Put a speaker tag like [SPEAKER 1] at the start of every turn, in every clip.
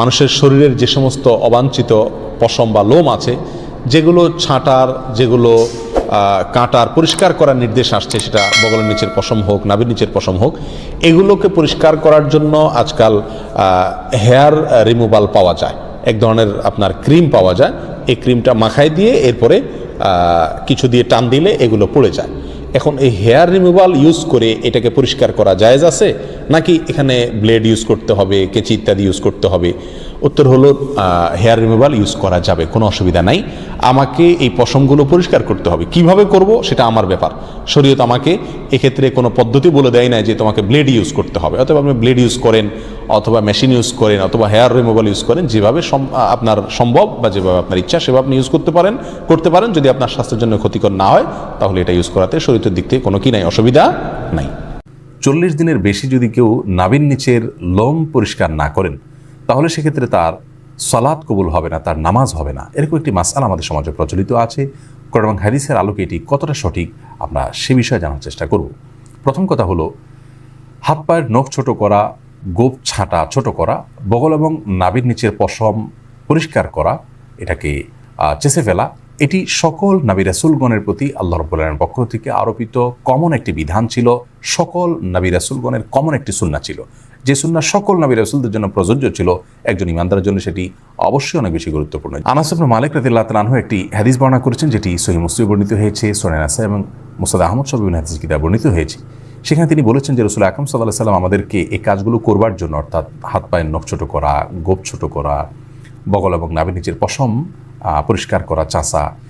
[SPEAKER 1] মানুষের শরীরের যে সমস্ত অবাঞ্ছিত পশম বা লোম আছে, যেগুলো ছাঁটার, যেগুলো কাঁটার পরিষ্কার করার নির্দেশ আসছে, সেটা বগলের নিচের পশম হোক, নাভির নিচের পশম হোক, এগুলোকে পরিষ্কার করার জন্য আজকাল হেয়ার রিমুভাল পাওয়া যায়। এক ধরনের আপনার ক্রিম পাওয়া যায়। এই ক্রিমটা মাখায় দিয়ে এরপরে কিছু দিয়ে টান দিলে এগুলো পড়ে যায়। এখন এই হেয়ার রিমুভাল ইউজ করে এটাকে পরিষ্কার করা জায়েজ আছে? নাকি এখানে ব্লেড ইউজ করতে হবে, কেঁচি ইত্যাদি ইউজ করতে হবে? উত্তর হলো হেয়ার রিমুভাল ইউজ করা যাবে, কোনো অসুবিধা নাই। আমাকে এই পশমগুলো পরিষ্কার করতে হবে। কীভাবে করব সেটা আমার ব্যাপার। শরীয়ত আমাকে এক্ষেত্রে কোনো পদ্ধতি বলে দেয় না যে তোমাকে ব্লেড ইউজ করতে হবে। অথবা আপনি ব্লেড ইউজ করেন, অথবা মেশিন ইউজ করেন, অথবা হেয়ার রিমুভাল ইউজ করেন, যেভাবে আপনার সম্ভব বা যেভাবে আপনার ইচ্ছা, সেভাবে আপনি ইউজ করতে পারেন। করতে পারেন, যদি আপনার স্বাস্থ্যের জন্য ক্ষতিকর না হয়, তাহলে এটা ইউজ করাতে শরীরের দিক থেকে কোনো কি নাই, অসুবিধা নাই। চল্লিশ দিনের বেশি যদি কেউ নাবির নিচের লোম পরিষ্কার না করেন তাহলে সেক্ষেত্রে তার সালাদ কবুল হবে না, তার নামাজ হবে না। এরকম একটি মাসাল আমাদের সমাজে প্রচলিত আছে। কোরআন হাদিসের আলোকে এটি কতটা সঠিক, আমরা সে বিষয়ে জানার চেষ্টা করব। প্রথম কথা হলো, হাত পায়ের নখ ছোট করা, গোপ ছাঁটা ছোট করা, বগল এবং নাবির নিচের পশম পরিষ্কার করা, এটাকে চেষে ফেলা, এটি সকল নাবি রাসুলগণের প্রতি আল্লাহ রব্বুল্লাহের পক্ষ থেকে আরোপিত কমন একটি বিধান ছিল, সকল নাবি রাসুলগণের কমন একটি সুন্না ছিল। যে সুন্না সকল নাবি রাসুলদের জন্য প্রযোজ্য ছিল, একজন ইমানদারের জন্য সেটি অবশ্যই অনেক বেশি গুরুত্বপূর্ণ। আনাস ইবনে মালিক রাদিল্লাহ তালানহু একটি হাদিস বর্ণনা করেছেন, যেটি সহি মুসলিম বর্ণিত হয়েছে সোনেন আসা এবং মুসাদ আহমদ সব বিভিন্ন হাদিস কিতাব বর্ণিত হয়েছে। সেখানে তিনি বলেছেন যে রসুল আকরম সাল্লাহ সাল্লাম আমাদেরকে এই কাজগুলো করবার জন্য, অর্থাৎ হাত পায়ের নখ ছোটো করা, গোপ ছোট করা, বগল এবং নাভি নিচের পশম পরিষ্কার করা চাষা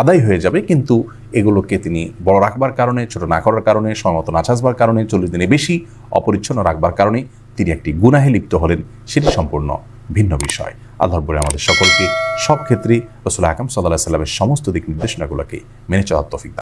[SPEAKER 1] আদায় হয়ে যাবে, কিন্তু এগুলোকে তিনি বড় রাখবার কারণে, ছোট না করার কারণে সময়মত না ছাঁচবার কারণে, চল্লিশ দিনে বেশি অপরিচ্ছন্ন রাখবার কারণে তিনি একটি গুনাহে লিপ্ত হলেন, সেটি সম্পূর্ণ ভিন্ন বিষয়। আল্লাহর বলে আমাদের সকলকে সব ক্ষেত্রে রসুল আকাম সাল্লাহ সাল্লামের সমস্ত দিক নির্দেশনাগুলোকে মেনে চলার তফিক